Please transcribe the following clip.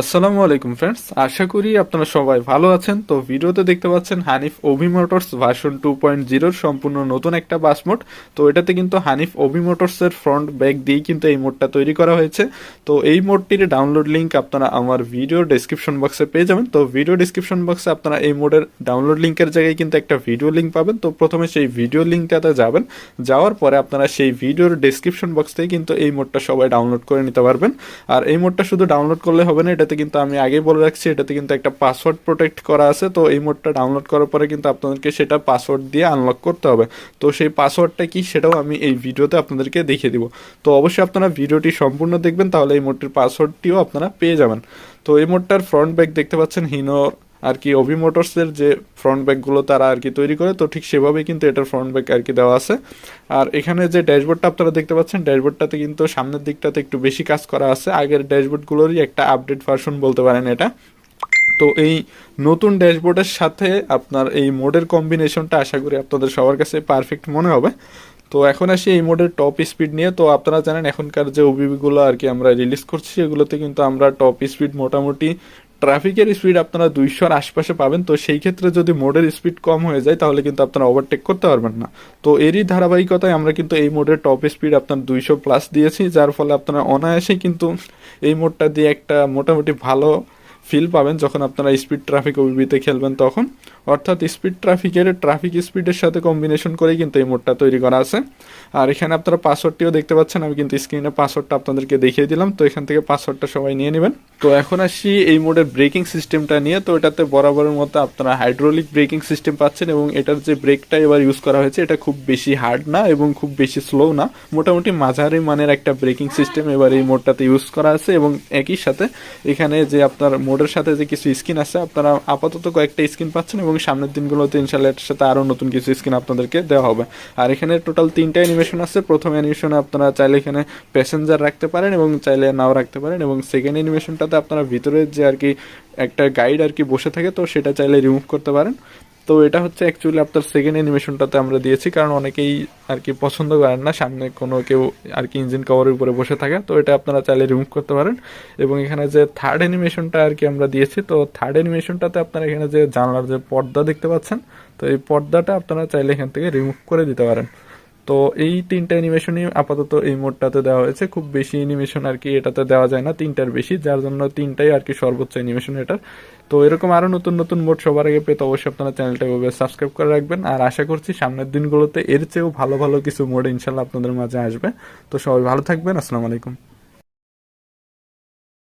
আসসালামু আলাইকুম ফ্রেন্ডস আশা করি আপনারা সবাই ভালো আছেন। তো ভিডিওতে দেখতে পাচ্ছেন হানিফ ওভি মোটরস ভার্সন টু পয়েন্ট জিরোর সম্পূর্ণ নতুন একটা বাস মোড তো এটাতে কিন্তু হানিফ ওভি মোটরসের ফ্রন্ট ব্যাক দিয়েই কিন্তু এই মোডটা তৈরি করা হয়েছে। তো এই মোডটির ডাউনলোড লিঙ্ক আপনারা আমার ভিডিও ডেসক্রিপশন বক্সে পেয়ে যাবেন। তো ভিডিও ডেসক্রিপশন বক্সে আপনারা এই মোডের ডাউনলোড লিঙ্কের জায়গায় কিন্তু একটা ভিডিও লিঙ্ক পাবেন। তো প্রথমে সেই ভিডিও লিঙ্কটাতে যাবেন। যাওয়ার পরে আপনারা সেই ভিডিওর ডেসক্রিপশন বক্স থেকে কিন্তু এই মোডটা সবাই ডাউনলোড করে নিতে পারবেন। আর এই মোডটা শুধু ডাউনলোড করলে হবে না এটাতে কিন্তু আমি আগেই বলে রাখছি, এটাতে কিন্তু একটা পাসওয়ার্ড প্রোটেক্ট করা আছে। তো এই মোডটা ডাউনলোড করার পরে কিন্তু আপনাদেরকে সেটা পাসওয়ার্ড দিয়ে আনলক করতে হবে। তো সেই পাসওয়ার্ডটা কি সেটাও আমি এই ভিডিওতে আপনাদেরকে দেখিয়ে দিব। তো অবশ্যই আপনারা ভিডিওটি সম্পূর্ণ দেখবেন, তাহলে এই মোডটির পাসওয়ার্ডটিও আপনারা পেয়ে যাবেন। তো এই মোডটার ফ্রন্ট ব্যাক দেখতে পাচ্ছেন, হিনোর আর কি অভি মোটরসের যে ফ্রন্ট ব্যাকগুলো তারা আর কি তৈরি করে, তো ঠিক সেভাবেই কিন্তু এটার ফ্রন্ট ব্যাক আর কি দেওয়া আছে। আর এখানে যে ড্যাশবোর্ডটা আপনারা দেখতে পাচ্ছেন, ড্যাশবোর্ডটাতে কিন্তু সামনের দিকটাতে একটু বেশি কাজ করা আছে। আগের ড্যাশবোর্ডগুলোরই একটা আপডেট ভার্সন বলতে পারেন এটা। তো এই নতুন ড্যাশবোর্ডের সাথে আপনার এই মোডের কম্বিনেশনটা আশা করি আপনাদের সবার কাছে পারফেক্ট মনে হবে। তো এখন আসি এই মোডের টপ স্পিড নিয়ে। তো আপনারা জানেন, এখনকার যে ওবিবিগুলো আর কি আমরা রিলিজ করছি এগুলোতে কিন্তু আমরা টপ স্পিড মোটামুটি ট্রাফিকের স্পিড আপনারা দুইশোর আশপাশে পাবেন, তো সেই ক্ষেত্রে যদি মোডের স্পিড কম হয়ে যায়, তাহলে কিন্তু আপনারা ওভারটেক করতে পারবেন না। তো এরই ধারাবাহিকতায় আমরা কিন্তু এই মোডের টপ স্পিড আপনার দুইশো প্লাস দিয়েছি, যার ফলে আপনারা অনায়াসে কিন্তু এই মোডটা দিয়ে একটা মোটামুটি ভালো ফিল পাবেন যখন আপনারা স্পিড ট্রাফিক ওবিবিতে খেলবেন তখন। অর্থাৎ স্পিড ট্রাফিকের ট্রাফিক স্পিডের সাথে কম্বিনেশন করেই কিন্তু এই মোডটা তৈরি করা আছে। আর এখানে আপনারা পাসওয়ার্ডটিও দেখতে পাচ্ছেন, আমি কিন্তু স্ক্রিনে পাসওয়ার্ডটা আপনাদেরকে দেখিয়ে দিলাম। তো এখান থেকে পাসওয়ার্ডটা সবাই নিয়ে নেবেন। তো এখন আসি এই মোডের ব্রেকিং সিস্টেমটা নিয়ে। তো এটাতে বরাবরের মতো আপনারা হাইড্রোলিক ব্রেকিং সিস্টেম পাচ্ছেন এবং এটার যে ব্রেকটা এবার ইউজ করা হয়েছে, এটা খুব বেশি হার্ড না এবং খুব বেশি স্লো না। মোটামুটি মাঝারি মানের একটা ব্রেকিং সিস্টেম এবার এই মোডটাতে ইউজ করা আছে এবং একই সাথে এখানে যে আপনার মোডের সাথে যে কিছু স্কিন আছে, আপনারা আপাতত কয়েকটা স্কিন পাচ্ছেন এবং সামনের দিনগুলোতে ইনশাল্লাহ এর সাথে আরও নতুন কিছু স্কিন আপনাদেরকে দেওয়া হবে। আর এখানে টোটাল তিনটা অ্যানিমেশন আছে। প্রথম অ্যানিমেশনে আপনারা চাইলে এখানে প্যাসেঞ্জার রাখতে পারেন এবং চাইলে নাও রাখতে পারেন এবং সেকেন্ড অ্যানিমেশনটাতে আপনারা ভিতরে যে আর কি একটা গাইড আর কি বসে থাকে, তো সেটা চাইলে রিমুভ করতে পারেন। তো এটা হচ্ছে অ্যাকচুয়ালি আপনার সেকেন্ড অ্যানিমেশনটাতে আমরা দিয়েছি, কারণ অনেকেই আর কি পছন্দ করেন না। সামনে কোনো কেউ আর কি ইঞ্জিন কভারের উপরে বসে থাকে, তো এটা আপনারা চাইলে রিমুভ করতে পারেন। এবং এখানে যে থার্ড অ্যানিমেশনটা আর কি আমরা দিয়েছি, তো থার্ড অ্যানিমেশনটাতে আপনারা এখানে যে জানলার যে পর্দা দেখতে পাচ্ছেন, তো এই পর্দাটা আপনারা চাইলে এখান থেকে রিমুভ করে দিতে পারেন। তো এই তিনটা অ্যানিমেশনই আপাতত এই মোডটাতে দেওয়া হয়েছে। খুব বেশি অ্যানিমেশন আর কি এটাতে দেওয়া যায় না, তিনটার বেশি, যার জন্য তিনটাই আর কি সর্বোচ্চ অ্যানিমেশন এটার। তো এরকম আরও নতুন নতুন মোড সবার আগে পেতে অবশ্যই আপনারা চ্যানেলটা এভাবে সাবস্ক্রাইব করে রাখবেন। আর আশা করছি সামনের দিনগুলোতে এর চেয়েও ভালো ভালো কিছু মোড ইনশাল্লাহ আপনাদের মাঝে আসবে। তো সবাই ভালো থাকবেন, আসসালামু আলাইকুম।